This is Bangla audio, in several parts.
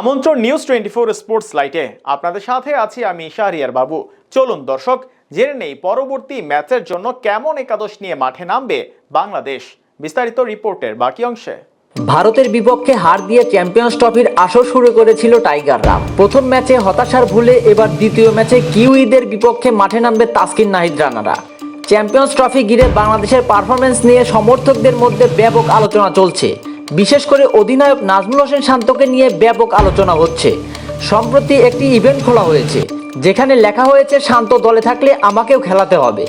আমন্ত্রণ নিউজ টোয়েন্টি ফোর স্পোর্টস লাইটে। আপনাদের সাথে আছি আমি শাহরিয়ার বাবু। চলুন দর্শক, জেনে নেই পরবর্তী ম্যাচের জন্য কেমন একাদশ নিয়ে মাঠে নামবে বাংলাদেশ। বিস্তারিত রিপোর্টের বাকি অংশে। ভারতের বিপক্ষে হার দিয়ে চ্যাম্পিয়ন্স ট্রফির আসর শুরু করেছিল টাইগাররা। প্রথম ম্যাচে হতাশার ভুলে এবার দ্বিতীয় ম্যাচে কিউইদের বিপক্ষে মাঠে নামবে তাসকিন নাহিদ রানারা। চ্যাম্পিয়ন্স ট্রফি ঘিরে বাংলাদেশের পারফরমেন্স নিয়ে সমর্থকদের মধ্যে ব্যাপক আলোচনা চলছে। বিশেষ করে অধিনায়ক নাজমুল হোসেন শান্তকে নিয়ে ব্যাপক আলোচনা হচ্ছে। সম্প্রতি একটি ইভেন্ট খোলা হয়েছে, যেখানে লেখা হয়েছে, শান্ত দলে থাকলে আমাকেও খেলাতে হবে,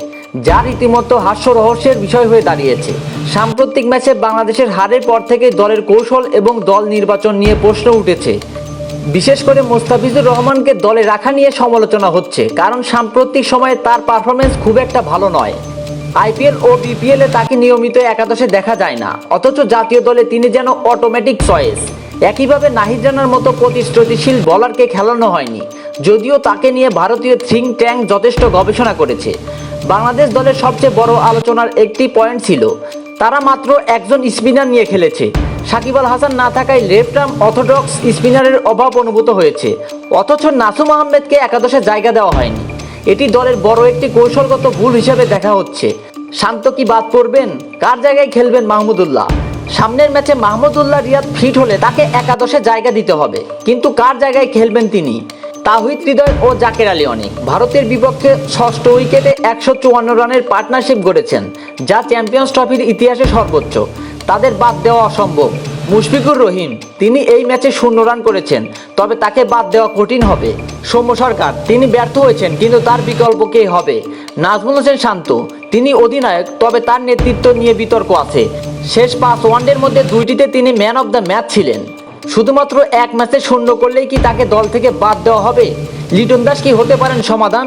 যা রীতিমতো হাস্য রহস্যের বিষয় হয়ে দাঁড়িয়েছে। সাম্প্রতিক ম্যাচে বাংলাদেশের হারের পর থেকে দলের কৌশল এবং দল নির্বাচন নিয়ে প্রশ্ন উঠেছে। বিশেষ করে মোস্তাফিজুর রহমানকে দলে রাখা নিয়ে সমালোচনা হচ্ছে, কারণ সাম্প্রতিক সময়ে তার পারফরমেন্স খুব একটা ভালো নয়। আইপিএল ও বিপিএল এ তাকে নিয়মিত একাদশে দেখা যায় না। অথচ জাতীয় দলে তিনি যেন অটোমেটিক চয়েস একইভাবে নাহিদ রানার মতো প্রতিশ্রুতিশীল বলারকে খেলানো হয়নি। যদিও তাকে নিয়ে ভারতীয় থিঙ্ক ট্যাঙ্ক যথেষ্ট গবেষণা করেছে। বাংলাদেশ দলের সবচেয়ে বড় আলোচনার একটি পয়েন্ট ছিল, তারা মাত্র একজন স্পিনার নিয়ে খেলেছে। সাকিব আল হাসান না থাকায় লেফট আর্ম অর্থোডক্স স্পিনারের অভাব অনুভূত হয়েছে। অথচ নাসুম আহমেদকে একাদশে জায়গা দেওয়া হয়নি। এটি দলের বড় একটি কৌশলগত ভুল হিসেবে দেখা হচ্ছে। শান্ত কি বাদ পড়বেন? কার জায়গায় খেলবেন মাহমুদুল্লাহ? সামনের ম্যাচে মাহমুদুল্লাহ রিয়াদ ফিট হলে তাকে একাদশে জায়গা দিতে হবে। কিন্তু কার জায়গায় খেলবেন তিনি? তাহিদ হৃদয় ও জাকের আলী অনেক। ভারতের বিপক্ষে ষষ্ঠ উইকেটে একশো চুয়ান্ন রানের পার্টনারশিপ গড়েছেন, যা চ্যাম্পিয়ন্স ট্রফির ইতিহাসে সর্বোচ্চ। তাদের বাদ দেওয়া অসম্ভব। মুশফিকুর রহিম, তিনি এই ম্যাচে শূন্য রান করেছেন, তবে তাকে বাদ দেওয়া কঠিন হবে। সৌম্য সরকার, তিনি ব্যর্থ হয়েছেন, কিন্তু তার বিকল্প কে হবে? নাজমুল হোসেন শান্ত, তিনি অধিনায়ক, তবে তার নেতৃত্ব নিয়ে বিতর্ক আছে। শেষ পাঁচ ওয়ানডের মধ্যে দুইটিতে তিনি ম্যান অব দ্য ম্যাচ ছিলেন। শুধুমাত্র এক ম্যাচে শূন্য করলেই কি তাকে দল থেকে বাদ দেওয়া হবে? লিটন দাস কি হতে পারেন সমাধান?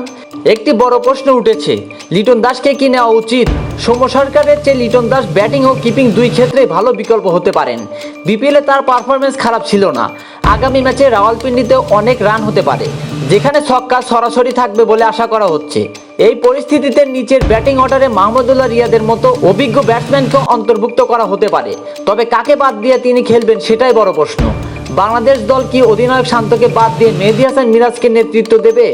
একটি বড় প্রশ্ন উঠেছে, লিটন দাসকে কি নেওয়া উচিত? সৌম্য সরকারের চেয়ে লিটন দাস ব্যাটিং ও কিপিং দুই ক্ষেত্রে ভালো বিকল্প হতে পারেন। বিপিএলে তার পারফরমেন্স খারাপ ছিল না। আগামী ম্যাচে রাওয়ালপিন্ডিতে অনেক রান হতে পারে। যেখানে ছক্কা সরাসরি থাকবে বলে আশা করা হচ্ছে। এই পরিস্থিতিতে নিচের ব্যাটিং অর্ডারে মাহমুদুল্লাহ রিয়াদের মতো অভিজ্ঞ ব্যাটসম্যানকে অন্তর্ভুক্ত করা হতে পারে। তবে কাকে বাদ দিয়ে তিনি খেলবেন সেটাই বড় প্রশ্ন। বাংলাদেশ দল কি অধিনায়ক শান্তকে বাদ দিয়ে মেহেদি হাসান মিরাজকে নেতৃত্ব দেবে?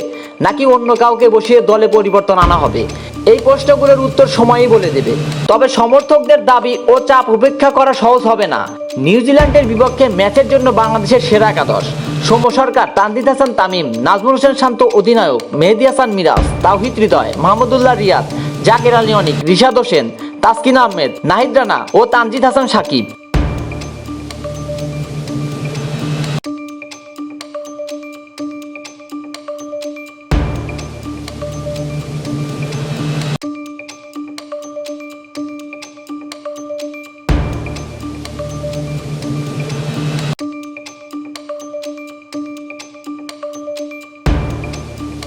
নাকি অন্য কাউকে বসিয়ে দলে পরিবর্তন আনা হবে? এই প্রশ্নগুলোর উত্তর সময়ই বলে দেবে। তবে সমর্থকদের দাবি ও চাপ উপেক্ষা করা সহজ হবে না। নিউজিল্যান্ডের বিপক্ষে ম্যাচের জন্য বাংলাদেশের সেরা একাদশ। সৌম্য সরকার, তানজিদ হাসান, তামিম, নাজমুল হোসেন শান্ত অধিনায়ক, মেহেদি হাসান মিরাজ, তাওহিদ হৃদয়, মাহমুদুল্লাহ রিয়াদ, জাকের আলী অনিক রিশাদ হোসেন, তাসকিন আহমেদ, নাহিদ রানা ও তানজিদ হাসান সাকিব।